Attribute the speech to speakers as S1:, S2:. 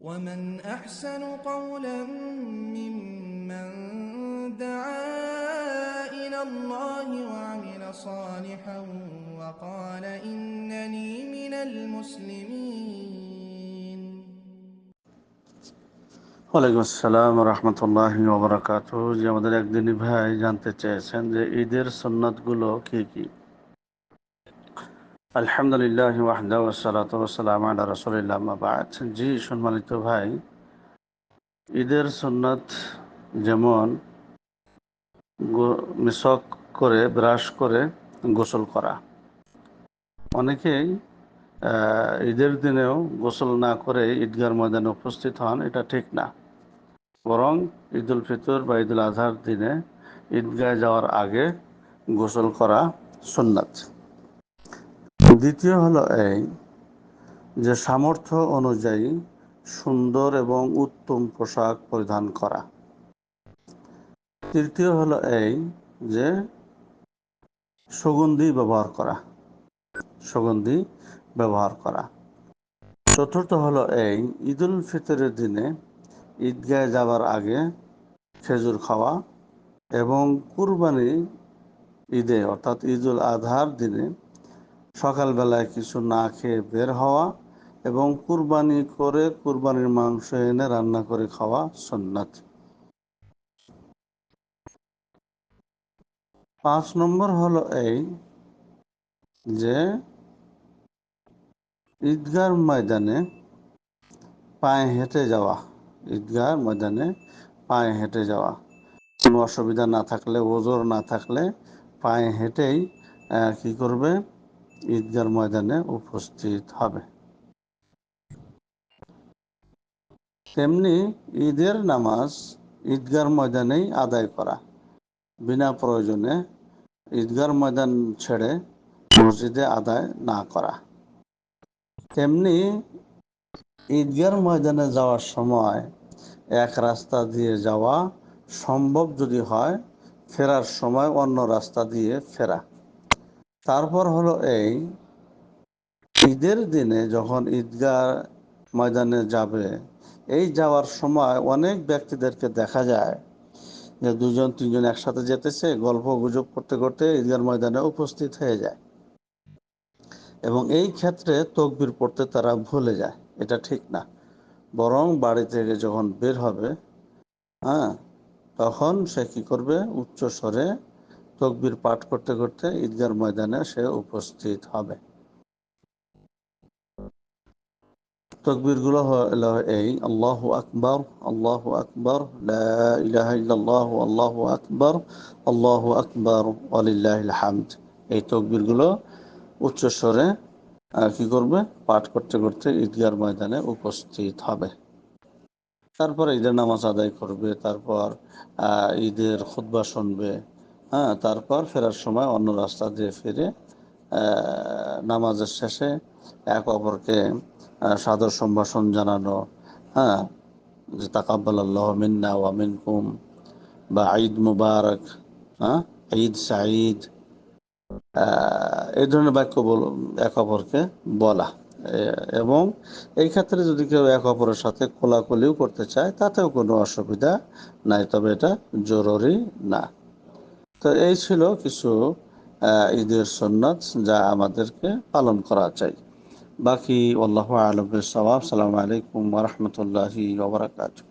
S1: ومن أحسن قولا ممن دعا إلى الله وعمل صالحا وقال إنني من المسلمين
S2: ওয়ালাইকুম আসসালাম রহমতুল্লাহ ওবরাকাত যে আমাদের একদিনই ভাই জানতে চেয়েছেন যে ঈদের সন্ন্যতগুলো কি কি আলহামদুলিল্লাহ ওয়াহদা ওসালাত ওসালাম আল্লাহ রসুলিল্লাহ বাদ। জি, সম্মানিত ভাই, ঈদের সন্ন্যত যেমন মিসক করে, ব্রাশ করে গোসল করা। অনেকেই ঈদের দিনেও গোসল না করে ঈদগার ময়দানে উপস্থিত হন, এটা ঠিক না। বরং ঈদ উল ফিতর বা ঈদুল আজহার দিনে ঈদগায় যাওয়ার আগে গোসল করা সুন্নাত। দ্বিতীয় হলো এই যে সামর্থ্য অনুযায়ী সুন্দর এবং উত্তম পোশাক পরিধান করা। তৃতীয় হলো এই যে সুগন্ধি ব্যবহার করা। সুগন্ধি ব্যবহার করা। চতুর্থ হলো এই ঈদুল ফিতরের দিনে ঈদগায় যাবার আগে খেজুর খাওয়া এবং কুরবানি ঈদে অর্থাৎ ঈদুল আধার দিনে সকালবেলায় কিছু না খেয়ে বের হওয়া এবং কুরবানি করে কুরবানির মাংস এনে রান্না করে খাওয়া সুন্নাত। পাঁচ নম্বর হলো এই যে ঈদগার ময়দানে পায়ে হেঁটে যাওয়া, ঈদগার ময়দানে পায়ে হেঁটে যাওয়া। কোনো অসুবিধা না থাকলে, ওজোর না থাকলে পায়ে হেঁটেই কি করবে? ঈদগার ময়দানে উপস্থিত হবে। তেমনি ঈদের নামাজ ঈদগার ময়দানেই আদায় করা। বিনা প্রয়োজনে ঈদগার ময়দান ছেড়ে মসজিদে আদায় না করা। তেমনি ঈদগার ময়দানে যাওয়ার সময় এক রাস্তা দিয়ে যাওয়া সম্ভব যদি হয়, ফেরার সময় অন্য রাস্তা দিয়ে ফেরা। তারপর হলো এই, ঈদের দিনে যখন ঈদগাহ ময়দানে যাবে, এই যাওয়ার সময় অনেক ব্যক্তিদেরকে দেখা যায় যে দুজন, তিনজন একসাথে যেতেছে, গল্প গুজব করতে করতে ঈদগার ময়দানে উপস্থিত হয়ে যায়। এবং এই ক্ষেত্রে তকবির পড়তে তারা ভুলে যায়, এটা ঠিক না। বরং বাড়ি থেকে যখন বের হবে হ্যাঁ তখন সে কি করবে? উচ্চ স্বরে তকবির পাঠ করতে করতে ঈদগার ময়দানে সে উপস্থিত হবে। তকবিরগুলো হলো এই আল্লাহ আকবর আল্লাহ আকবর ইল্লাল্লাহু আল্লাহু আকবর আল্লাহ আকবর ওয়ালিল্লাহিল হামদ। এই তকবিরগুলো উচ্চ স্বরে আহ, কি করবে? পাঠ করতে করতে ঈদগার ময়দানে উপস্থিত হবে। তারপর ঈদের নামাজ আদায় করবে তারপর ঈদের খুতবা শুনবে হ্যাঁ তারপর ফেরার সময় অন্য রাস্তা দিয়ে ফিরে নামাজের শেষে এক অপরকে সাদর সম্ভাষণ জানানো হ্যাঁ যে তাকাব্বাল আল্লাহ মিন্না ওয়া মিনকুম, বা ঈদ মুবারক হ্যাঁ ঈদ সাঈদ এই ধরনের বাক্য বল, এক অপরকে বলা। এবং এই ক্ষেত্রে যদি কেউ এক অপরের সাথে কোলাকুলিও করতে চায়, তাতেও কোনো অসুবিধা নাই, তবে এটা জরুরি না। তো এই ছিল কিছু ঈদের সন্ন্যত যা আমাদেরকে পালন করা চাই। বাকি আল্লাহ আলম সবাব সালাম আলাইকুম রহমতুল্লাহি ওবরাকাতু